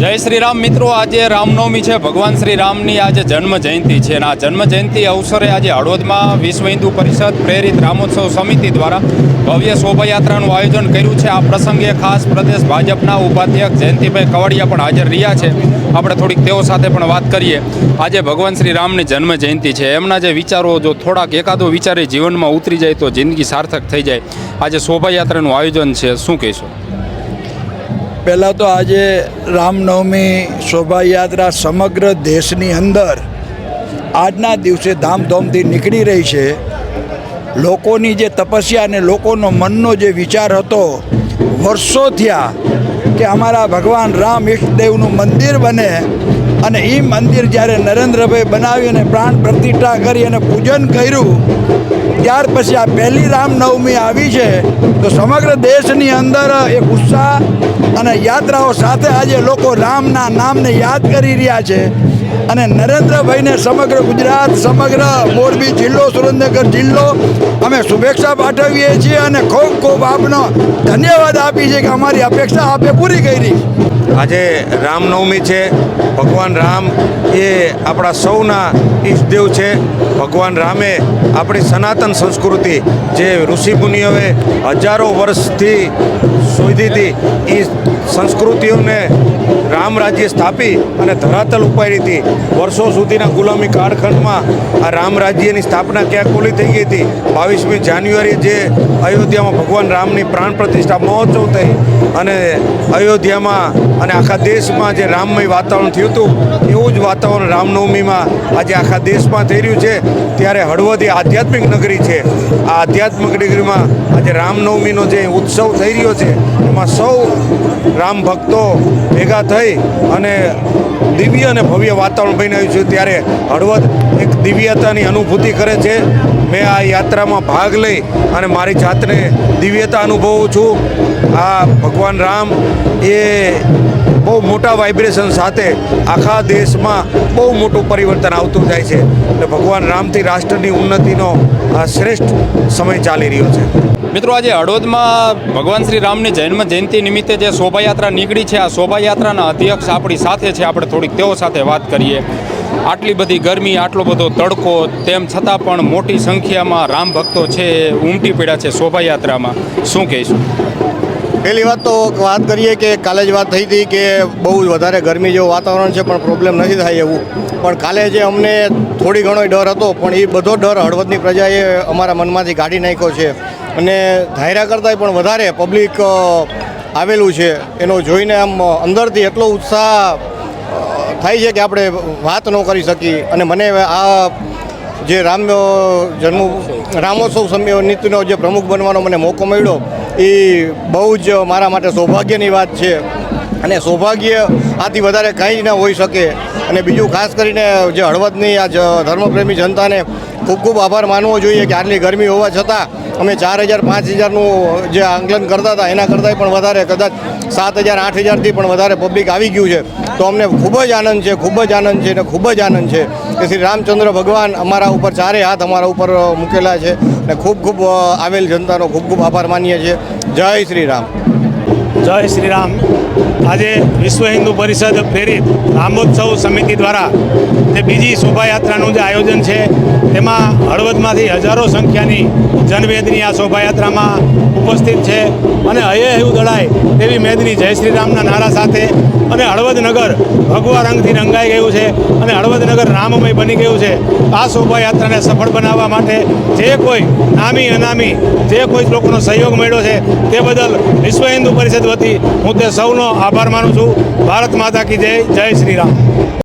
જય શ્રી રામ મિત્રો, આજે રામનવમી છે. ભગવાન શ્રી રામની આજે જન્મ જયંતિ છે અને આ જન્મ જયંતિ અવસરે આજે હળવદમાં વિશ્વ હિન્દુ પરિષદ પ્રેરિત રામોત્સવ સમિતિ દ્વારા ભવ્ય શોભાયાત્રાનું આયોજન કર્યું છે. આ પ્રસંગે ખાસ પ્રદેશ ભાજપના ઉપાધ્યક્ષ જયંતિભાઈ કવાડિયા પણ હાજર રહ્યા છે. આપણે થોડીક તેઓ સાથે પણ વાત કરીએ. આજે ભગવાન શ્રી રામની જન્મ જયંતિ છે. એમના જે વિચારો જો થોડાક એકાદો વિચારે જીવનમાં ઉતરી જાય તો જિંદગી સાર્થક થઈ જાય. આજે શોભાયાત્રાનું આયોજન છે. શું કહીશું? પહેલાં તો આજે રામનવમી શોભાયાત્રા સમગ્ર દેશની અંદર આજના દિવસે ધામધૂમથી નીકળી રહી છે. લોકોની જે તપસ્યા અને લોકોનો મનનો જે વિચાર હતો, વર્ષો થયા કે અમારા ભગવાન રામ ઈષ્ટદેવનું મંદિર બને અને એ મંદિર જ્યારે નરેન્દ્રભાઈ બનાવી અને પ્રાણ પ્રતિષ્ઠા કરી અને પૂજન કર્યું, ત્યાર પછી આ પહેલી રામનવમી આવી છે, તો સમગ્ર દેશની અંદર એક ઉત્સાહ અને યાત્રાઓ સાથે આજે લોકો રામના નામને યાદ કરી રહ્યા છે. અને નરેન્દ્રભાઈને સમગ્ર ગુજરાત, સમગ્ર મોરબી જિલ્લો, સુરેન્દ્રનગર જિલ્લો અમે શુભેચ્છા પાઠવીએ છીએ અને ખૂબ ખૂબ આપનો ધન્યવાદ આપી છે કે અમારી અપેક્ષા આપે પૂરી કરી. આજે રામનવમી છે. ભગવાન રામ એ આપણા સૌના ઈષ્ટદેવ છે. ભગવાન રામે આપણી સનાતન સંસ્કૃતિ જે ઋષિમુનિઓએ હજારો વર્ષથી શોધી હતી એ સંસ્કૃતિઓને રામ રાજ્ય સ્થાપી અને ધરાતલ ઉપાડી હતી. વર્ષો સુધીના ગુલામી કાળખંડમાં આ રામ રાજ્યની સ્થાપના ક્યાં ખોલી થઈ ગઈ હતી? બાવીસમી જાન્યુઆરી જે અયોધ્યામાં ભગવાન રામની પ્રાણ પ્રતિષ્ઠા મહોત્સવ થઈ અને અયોધ્યામાં અને આખા દેશમાં જે રામમય વાતાવરણ થયું હતું, એવું જ વાતાવરણ રામનવમીમાં આજે આખા દેશમાં થઈ રહ્યું છે. ત્યારે હળવદ આધ્યાત્મિક નગરી છે. આ આધ્યાત્મિક નગરીમાં આજે રામનવમીનો જે ઉત્સવ થઈ રહ્યો છે, એમાં સૌ રામ ભક્તો ભેગા થઈ અને દિવ્ય અને ભવ્ય વાતાવરણ બન્યું છે. ત્યારે હળવદ એક દિવ્યતાની અનુભૂતિ કરે છે. મેં આ યાત્રામાં ભાગ લઈ અને મારી જાતને દિવ્યતા અનુભવું છું. આ ભગવાન રામ એ બહુ મોટા વાઇબ્રેશન સાથે આખા દેશમાં બહુ મોટું પરિવર્તન આવતું જાય છે. એટલે ભગવાન રામથી રાષ્ટ્રની ઉન્નતિનો આ શ્રેષ્ઠ સમય ચાલી રહ્યો છે. મિત્રો, આજે હળવદમાં ભગવાન શ્રી રામની જન્મ જયંતિ નિમિત્તે જે શોભાયાત્રા નીકળી છે, આ શોભાયાત્રાના અધ્યક્ષ આપણી સાથે છે. આપણે થોડીક તેઓ સાથે વાત કરીએ. આટલી બધી ગરમી, આટલો બધો તડકો, તેમ છતાં પણ મોટી સંખ્યામાં રામ ભક્તો છે, ઉમટી પડ્યા છે શોભાયાત્રામાં. શું કહીશું? પહેલી વાત તો વાત કરીએ કે કાલે જ વાત થઈ હતી કે બહુ વધારે ગરમી જેવું વાતાવરણ છે, પણ પ્રોબ્લેમ નથી થાય એવું. પણ કાલે જે અમને થોડી ઘણો ડર હતો, પણ એ બધો ડર હળવદની પ્રજાએ અમારા મનમાંથી કાઢી નાખ્યો છે. અને ધાયરા કરતાંય પણ વધારે પબ્લિક આવેલું છે. એનો જોઈને આમ અંદરથી એટલો ઉત્સાહ થાય છે કે આપણે વાત ન કરી શકીએ. અને મને આ જે રામ જન્મ, રામોત્સવ સમિતિનો જે પ્રમુખ બનવાનો મને મોકો મળ્યો એ બહુ જ મારા માટે સૌભાગ્યની વાત છે. અને સૌભાગ્ય આથી વધારે કંઈ ન હોઈ શકે. અને બીજું ખાસ કરીને જે હળવદની આ ધર્મપ્રેમી જનતાને ખૂબ ખૂબ આભાર માનવો જોઈએ કે આટલી ગરમી હોવા છતાં અમે ચાર હજાર, પાંચ હજારનું જે આંકલન કરતા હતા, એના કરતાંય પણ વધારે, કદાચ સાત હજાર, આઠ હજારથી પણ વધારે પબ્લિક આવી ગયું છે. તો અમને ખૂબ જ આનંદ છે, ખૂબ જ આનંદ છે અને ખૂબ જ આનંદ છે કે શ્રી રામચંદ્ર ભગવાન અમારા ઉપર ચારે હાથ અમારા ઉપર મૂકેલા છે અને ખૂબ ખૂબ આવેલ જનતાનો ખૂબ ખૂબ આભાર માનીએ છીએ. જય શ્રી રામ. જય શ્રી રામ. આજે વિશ્વ હિન્દુ પરિષદ પ્રેરિત રામોત્સવ સમિતિ દ્વારા જે બીજી શોભાયાત્રાનું જે આયોજન છે, તેમાં હળવદમાંથી હજારો સંખ્યાની જનમેદની આ શોભાયાત્રામાં ઉપસ્થિત છે અને હયે હયું દળાય તેવી મેદની જય શ્રી રામના નારા સાથે અને હળવદનગર ભગવા રંગથી રંગાઈ ગયું છે અને હળવદનગર રામમય બની ગયું છે. આ શોભાયાત્રાને સફળ બનાવવા માટે જે કોઈ નામી અનામી જે કોઈ લોકોનો સહયોગ મળ્યો છે, તે બદલ વિશ્વ હિન્દુ પરિષદ વતી હું તે સૌનો આભાર માનું છું. ભારત માતા કી જય જય શ્રી રામ.